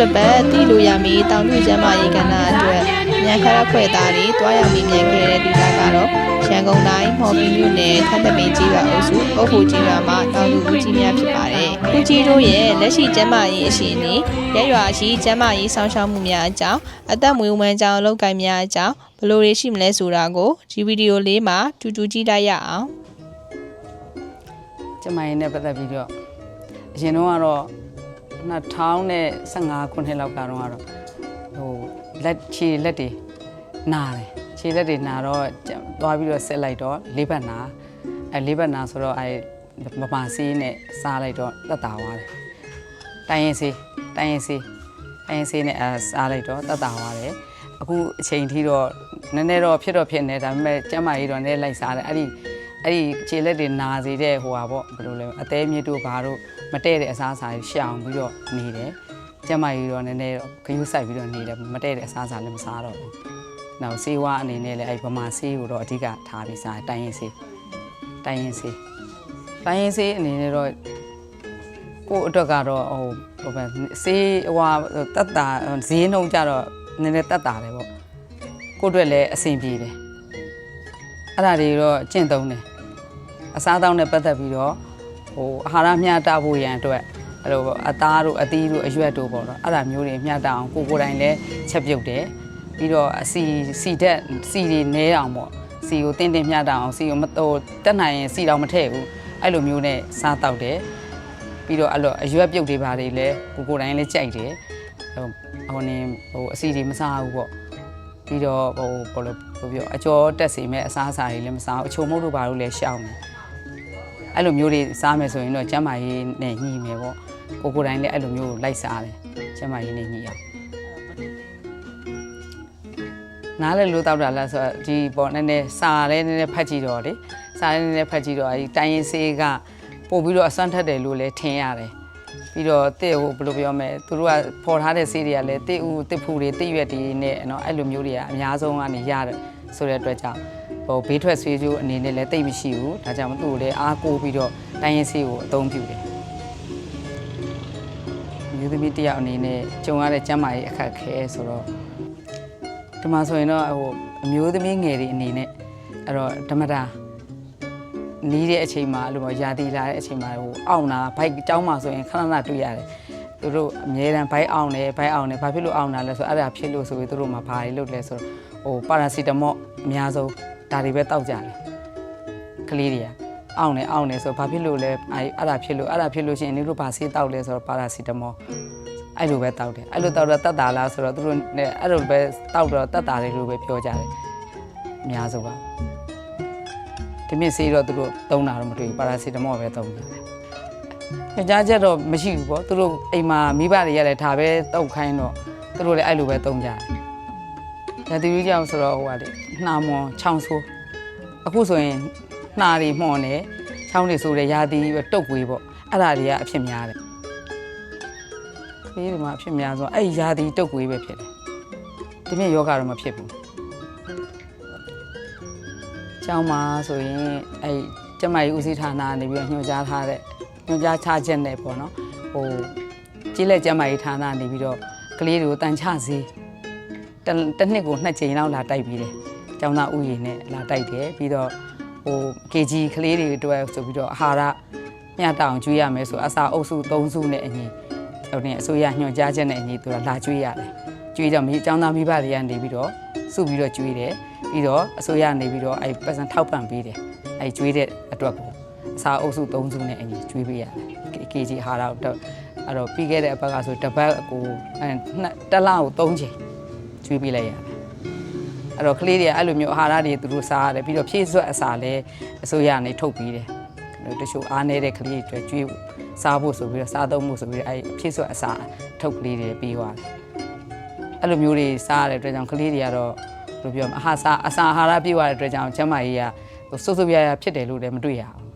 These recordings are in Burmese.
တစ်ပတ်သိလို့ရမည်တောင်သူကျမ်းမာရေးကဏ္ဍအတွက်မြန်ခရက်ဖွဲ့သားတွေတွားရောက်ပြီးမြန်ခဲ့တဲ့ဒေသကတော့ရန်ကုန်တိုင်းမော်ဘီမြို့နယ်ထပ်တပင်ကြီးရွာအုပ်စုအုပ်ဖို့ကြီးရွာမှာတောင်သူဦးကြီးများဖြစ်ပါတယ်။ဦးကြီးတို့ရဲ့လက်ရှိကျမ်းမာရေးအရှိန်နဲ့ရက်ရွာရှိကျမ်းမာရေးဆောင်ရှောက်မှုများအကြောင်းအသက်မွေးဝမ်းကြောင်းအလုပ်ကိုင်များအကြောင်းဘယ်လိုတွေရှိမလဲဆိုတာကိုဒီဗီဒီယိုလေးမှာတူတူကြည့်လိုက်ရအောင်။ကျမရင်နဲ့ပတ်သက်ပြီးတော့အရင်တော့ကတော့ 2015ခုနှစ်လောက်ကတော့ကတော့ဟိုလက်ခြေလက်တွေနာတယ်ခြေလက်တွေနာတော့ကျသွားပြီးတော့ဆက်လိုက်တော့လေးဘက်နာအဲလေးဘက်နာဆိုတော့အဲမမဆေးနဲ့စားလိုက်တော့တက်တာသွားတယ်တိုင်းရင်ဆေးတိုင်းရင်ဆေးတိုင်းရင်ဆေးနဲ့အဲစားလိုက်တော့တက်တာသွားတယ်အခုအချိန်ထိတော့နည်းနည်းတော့ဖြစ်တော့ဖြစ်နေဒါပေမဲ့ကျမကြီးတော့နည်းလိုက်စားတယ်အဲ့ဒီအဲ့ဒီခြေလက်တွေနာစေတဲ့ဟိုဟာပေါ့ဘယ်လိုလဲအသေးမြစ်တို့ဘာတို့ မတဲ့တဲ့အစားအစာတွေရှောင်ပြီးတော့နေတယ်ကျမကြီးတော့နည်းနည်းတော့ဂရုစိုက်ပြီးတော့နေတယ်မတဲ့တဲ့အစားအစာလည်းမစားတော့ဘူးနောက်ဆေးဝါးအနေနဲ့လည်းအဲ့ဗမာဆေးကိုတော့အဓိကထားပြီးစားတယ်တိုင်းရင်ဆေးတိုင်းရင်ဆေးတိုင်းရင်ဆေးအနေနဲ့တော့ကို့အတွက်ကတော့ဟိုဟိုပဲဆေးဟိုဟာတက်တာဈေးနှုန်းကြတော့နည်းနည်းတက်တာတယ်ပေါ့ကို့အတွက်လည်းအဆင်ပြေတယ်အဲ့ဒါတွေတော့ကျင့်သုံးတယ်အစားအသောက်နဲ့ပတ်သက်ပြီးတော့ ဟိုအာဟာရမျှတဖို့ရန်အတွက်အဲ့လိုပေါ့အသားတို့အသီးတို့အရွက်တို့ပေါ့နော်အဲ့ဒါမျိုးတွေမျှတအောင်ကိုကိုယ်တိုင်လည်းချက်ပြုတ်တယ်ပြီးတော့အစီစီတက်စီတွေနဲအောင်ပေါ့စီကိုတင်းတင်းမျှတအောင်စီကိုမဟိုတက်နိုင်ရင်စီတော့မထည့်ဘူးအဲ့လိုမျိုးနဲ့စားတောက်တယ်ပြီးတော့အဲ့လိုအရွက်ပြုတ်တွေပါတွေလည်းကိုကိုယ်တိုင်လည်းကြိုက်တယ်ဟိုဟိုနေဟိုအစီတွေမစားဘူးပေါ့ပြီးတော့ဟိုဘောလို့ဘယ်ပြောအကျော်တက်စီမဲ့အစားအစာတွေလည်းမစားဘူးအချိုမုတ်တို့ဘာလို့လဲရှောင်းတယ် အဲ့လိုမျိုးတွေစားမယ်ဆိုရင်တော့ကျန်းမာရေးနဲ့ညှိမယ်ပေါ့ကိုကိုယ်တိုင်လည်းအဲ့လိုမျိုးလိုက်စားတယ်ကျန်းမာရေးနဲ့ညှိအောင်နားလည်းလို့တောက်တာလားဆိုတော့ဒီပေါ့နည်းနည်းစားလည်းနည်းနည်းဖတ်ကြည့်တော့လေစားလည်းနည်းနည်းဖတ်ကြည့်တော့အဲဒီတိုင်းရင်ဆေးကပို့ပြီးတော့အစွမ်းထက်တယ်လို့လည်းထင်ရတယ်ပြီးတော့တဲ့ဟိုဘယ်လိုပြောမလဲသူတို့ကပေါ်ထားတဲ့ဆေးတွေကလည်းတဲ့ဦးတစ်ဖူတွေတစ်ရွက်တွေနဲ့နော်အဲ့လိုမျိုးတွေကအများဆုံးကနေရတယ်ဆိုတဲ့အတွက်ကြောင့် ဟိုဘေးထွက်ဆေးကျိုးအနေနဲ့လည်းတိတ်မရှိဘူးဒါကြောင့်သူ့ကိုလည်းအားကိုးပြီးတော့တိုင်းရင်ဆေးကိုအသုံးပြုတယ်မျိုးသမီးတစ်ယောက်အနေနဲ့ကြုံရတဲ့ကျန်းမာရေးအခက်အခဲဆိုတော့ဒီမှာဆိုရင်တော့ဟိုအမျိုးသမီးငယ်တွေအနေနဲ့အဲ့တော့ဓမ္မတာနီးတဲ့အချိန်မှာအဲ့လိုမျိုးယာတီလာတဲ့အချိန်မှာဟိုအောင့်တာဘိုက်ကျောင်းမှာဆိုရင်ခဏခဏတွေ့ရတယ်သူတို့အမြဲတမ်းဘိုက်အောင်တယ်ဘိုက်အောင်တယ်ဘာဖြစ်လို့အောင်တာလဲဆိုတော့အဲ့ဒါဖြစ်လို့ဆိုပြီးသူတို့မှာဘာတွေလုပ်လဲဆိုတော့ဟိုပါရာစီတမော့အများဆုံး ဒါတွေပဲတောက်ကြတယ်ကလေးတွေကအောင်တယ်အောင်တယ်ဆိုတော့ဘာဖြစ်လို့လဲအဲ့အဲ့ဒါဖြစ်လို့အဲ့ဒါဖြစ်လို့ရှိရင်ဒီလိုဘာဆေးတောက်လဲဆိုတော့ပါရာစီတမော့အဲ့လိုပဲတောက်တယ်အဲ့လိုတောက်တော့တတ်တာလားဆိုတော့သူတို့လည်းအဲ့လိုပဲတောက်တော့တတ်တာလေလို့ပဲပြောကြတယ်အများဆုံးပါဒီမြင့်ဆေးတော့သူတို့သုံးတာတော့မတွေ့ဘူးပါရာစီတမော့ပဲသုံးတယ်ညကြားချက်တော့မရှိဘူးပေါ့သူတို့အိမ်မှာမိဘတွေရတယ်ဒါပဲတောက်ခိုင်းတော့သူတို့လည်းအဲ့လိုပဲသုံးကြတယ် ဒါသူကြီးကြောင့်ဆိုတော့ဟိုကလေနှာမွန်ချောင်းဆိုးအခုဆိုရင်နှာတွေမှွန်တယ်ချောင်းတွေဆိုတယ်ရာသီပဲတုတ်ကွေးပေါ့အဲ့ဒါတွေကအဖြစ်များတယ်ကလေးတွေမှာအဖြစ်များဆုံးအဲ့ဒီယာတီတုတ်ကွေးပဲဖြစ်တယ်။ဒီမြင့်ယောဂတော့မဖြစ်ဘူး။ကျောင်းမှာဆိုရင်အဲ့ဒီကျမကြီးဦးစီးဌာနကနေပြီးတော့ညွှန်ကြားထားတဲ့ညွှန်ကြားချချက်နဲ့ပေါ့နော်။ဟိုကြီးလက်ကျမကြီးဌာနနေပြီးတော့ကလေးတွေကိုတန်ချစေ တစ်တစ်နှစ်ကိုနှစ်ချိန်လောက်လာတိုက်ပြီးတယ်။ကျောင်းသားဥယျာဉ်နဲ့လာတိုက်တယ်ပြီးတော့ဟို KG ကလေးတွေအတွက်ဆိုပြီးတော့အာဟာရမျှတအောင်ကျွေးရမယ်ဆိုအစာအုပ်စု၃စုနဲ့အညီဟိုနေအစိုးရညွှန်ကြားချက်နဲ့အညီသူကလာကျွေးရတယ်။ကျွေးတော့မိအကြောင်းသားမိဘတွေကနေပြီးတော့စုပြီးတော့ကျွေးတယ်။ပြီးတော့အစိုးရနေပြီးတော့အဲပတ်စံထောက်ပံ့ပေးတယ်။အဲကျွေးတဲ့အတွက်ကိုအစာအုပ်စု၃စုနဲ့အညီကျွေးပေးရတယ်။ KG ဟာတော့အဲ့တော့ပြီးခဲ့တဲ့အပတ်ကဆိုတပတ်ကိုအဲနှစ်တစ်လကို၃ချိန် ကျွေးပေးလိုက်ရတယ်။အဲ့တော့ကလေးတွေကအဲ့လိုမျိုးအာဟာရတွေသူတို့စားရတယ်ပြီးတော့ဖြည့်စွက်အစာလည်းအစိုးရနေထုတ်ပေးတယ်။တချို့အားနေတဲ့ကလေးတွေအတွက်ကျွေးစားဖို့ဆိုပြီးတော့စားသုံးဖို့ဆိုပြီးတော့အဲ့ဖြည့်စွက်အစာထုတ်ကလေးတွေပြီးသွားတယ်။အဲ့လိုမျိုးတွေစားရတဲ့အတွက်ကြောင့်ကလေးတွေကတော့ဘယ်လိုပြောမလဲအဟာစားအစာအာဟာရပြည့်သွားတဲ့အတွက်ကြောင့်ကျန်းမာရေးကဟိုစုပ်စုပ်ရရဖြစ်တယ်လို့လည်းမတွေ့ရဘူး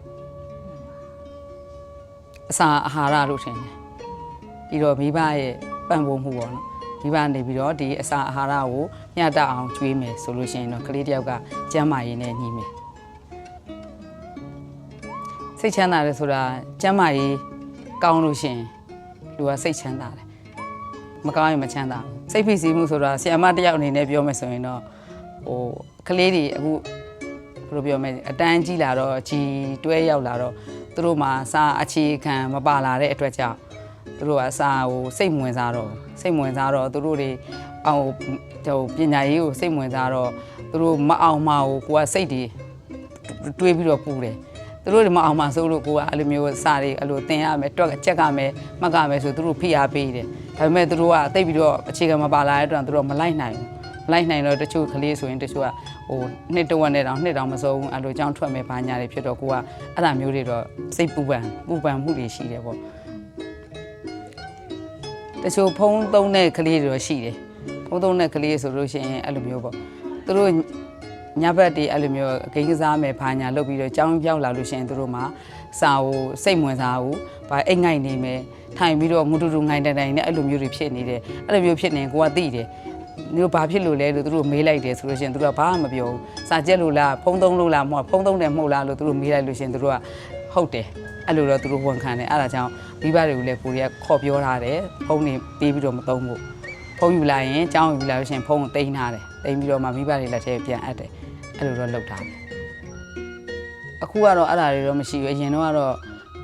။အစာအာဟာရလို့ထင်တယ်။ပြီးတော့မိဘရဲ့ပံ့ပိုးမှုပေါ့နော်။ မိဘနေပြီးတော့ဒီအစာအာဟာရကိုမျှတအောင်ကျွေးမယ်ဆိုလို့ရှိရင်တော့ကလေးတယောက်ကကျန်းမာရေးနဲ့ညီမယ်။စိတ်ချမ်းသာတယ်ဆိုတာကျမ်းမာရေးကောင်းလို့ရှရင်လူကစိတ်ချမ်းသာတယ်မကောင်းရင်မချမ်းသာဘူးစိတ်ဖိစီးမှုဆိုတာဆီယမတစ်ယောက်အနေနဲ့ပြောမယ်ဆိုရင်တော့ဟိုကလေးတွေအခုဘယ်လိုပြောမလဲအတန်းကြီးလာတော့ကြီးတွဲရောက်လာတော့သူတို့မှာစာအခြေခံမပါလာတဲ့အတွက်ကြောင့် သူတို့ကစာဟိုစိတ်မဝင်စားတော့ဘူးစိတ်မဝင်စားတော့သူတို့တွေအောင်ဟိုပညာရေးကိုစိတ်မဝင်စားတော့သူတို့မအောင်မကိုကိုကစိတ်တွေတွေးပြီးတော့ပူတယ်သူတို့တွေမအောင်မဆိုလို့ကိုကအဲ့လိုမျိုးစာတွေအဲ့လိုသင်ရမယ်တွက်ကချက်ကမယ်မှတ်ကမယ်ဆိုသူတို့ဖိအားပေးတယ်ဒါပေမဲ့သူတို့ကတိတ်ပြီးတော့အခြေခံမပါလာတဲ့အတွက်သူတို့ကမလိုက်နိုင်ဘူးမလိုက်နိုင်တော့တချို့ကလေးဆိုရင်တချို့ကဟိုနှစ်တဝက်နဲ့တောင်နှစ်တောင်မစုံဘူးအဲ့လိုကြောင်းထွက်မယ်ဘာညာတွေဖြစ်တော့ကိုကအဲ့ဒါမျိုးတွေတော့စိတ်ပူပန်ပူပန်မှုတွေရှိတယ်ပေါ့ တချို့ဖုံးသုံးတဲ့ကလေးတွေတော့ရှိတယ်ဖုံးသုံးတဲ့ကလေးဆိုလို့ရှိရင်အဲ့လိုမျိုးပေါ့သူတို့ညဘက်တွေအဲ့လိုမျိုးဂိမ်းကစားမယ်ဘာညာလုပ်ပြီးတော့ကြောင်းပြောက်လာလို့ရှိရင်တို့မှာစာကိုစိတ်ဝင်စားဘူး။ဘာအိတ်ငိုက်နေမယ်ထိုင်ပြီးတော့မူတူတူငိုင်တိုင်တိုင်နဲ့အဲ့လိုမျိုးတွေဖြစ်နေတယ်။အဲ့လိုမျိုးဖြစ်နေကိုကသိတယ်။မျိုးဘာဖြစ်လို့လဲလို့သူတို့မေးလိုက်တယ်ဆိုလို့ရှိရင်သူတို့ကဘာမှမပြောဘူး။စာကြက်လို့လားဖုံးသုံးလို့လားမဟုတ်ဖုံးသုံးတယ်မဟုတ်လားလို့သူတို့မေးလိုက်လို့ရှိရင်သူတို့က ဟုတ်တယ်။အဲ့လိုတော့သူတို့ဝန်ခံတယ်။အဲ့ဒါကြောင့်မိဘတွေကိုလည်းကိုရီးယားခေါ်ပြောထားတယ်။ဖုန်းနေပေးပြီးတော့မသုံးဘူး။ဖုန်းယူလာရင်ကြောင်းယူလာလို့ရှိရင်ဖုန်းကိုတိန်းထားတယ်။တိန်းပြီးတော့မှမိဘတွေလက်ထဲပြန်အပ်တယ်။အဲ့လိုတော့လုပ်ထားတယ်။အခုကတော့အဲ့ဒါတွေတော့မရှိဘူး။အရင်တော့ကတော့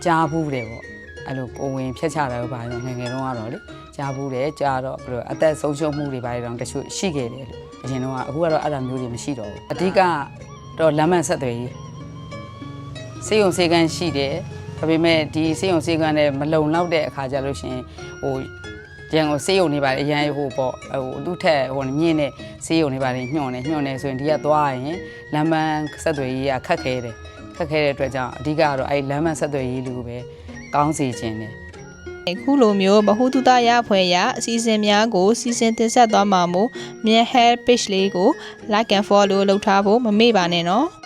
ကြားဘူးတယ်ပေါ့။အဲ့လိုကိုဝင်ဖြတ်ချတာတော့ပါတော့ငယ်ငယ်တော့ကတော့လေကြားဘူးတယ်ကြားတော့ဘယ်လိုအသက်ဆုံးရှုံးမှုတွေပါတော့တချို့ရှိခဲ့တယ်လို့အရင်တော့ကအခုကတော့အဲ့ဒါမျိုးတွေမရှိတော့ဘူး။အဓိကတော့လမ်းမဆက်သွယ်ရေး စေယုံစေကန်းရှိတယ်ဒါပေမဲ့ဒီစေယုံစေကန်းနဲ့မလုံလောက်တဲ့အခါကျလို့ရှရင်ဟိုရန်ကိုစေယုံနေပါလေအရန်ဟိုပေါ့ဟိုသူ့ထက်ဟိုမြင့်တဲ့စေယုံနေပါလေညှော့နေညှော့နေဆိုရင်ဒီကသွားရင်လမ်းမဆက်သွယ်ရေးကခက်ခဲတယ်ခက်ခဲတဲ့အတွက်ကြောင့်အဓိကကတော့အဲ့လမ်းမဆက်သွယ်ရေးလူကိုပဲကောင်းစေခြင်းတယ်အခုလိုမျိုးဗဟုသုတရဖွယ်ရအစီအစဉ်များကိုစီစဉ်တင်ဆက်သွားမှာမို့မြန် hair page လေးကို like and follow လုပ်ထားဖို့မမေ့ပါနဲ့နော်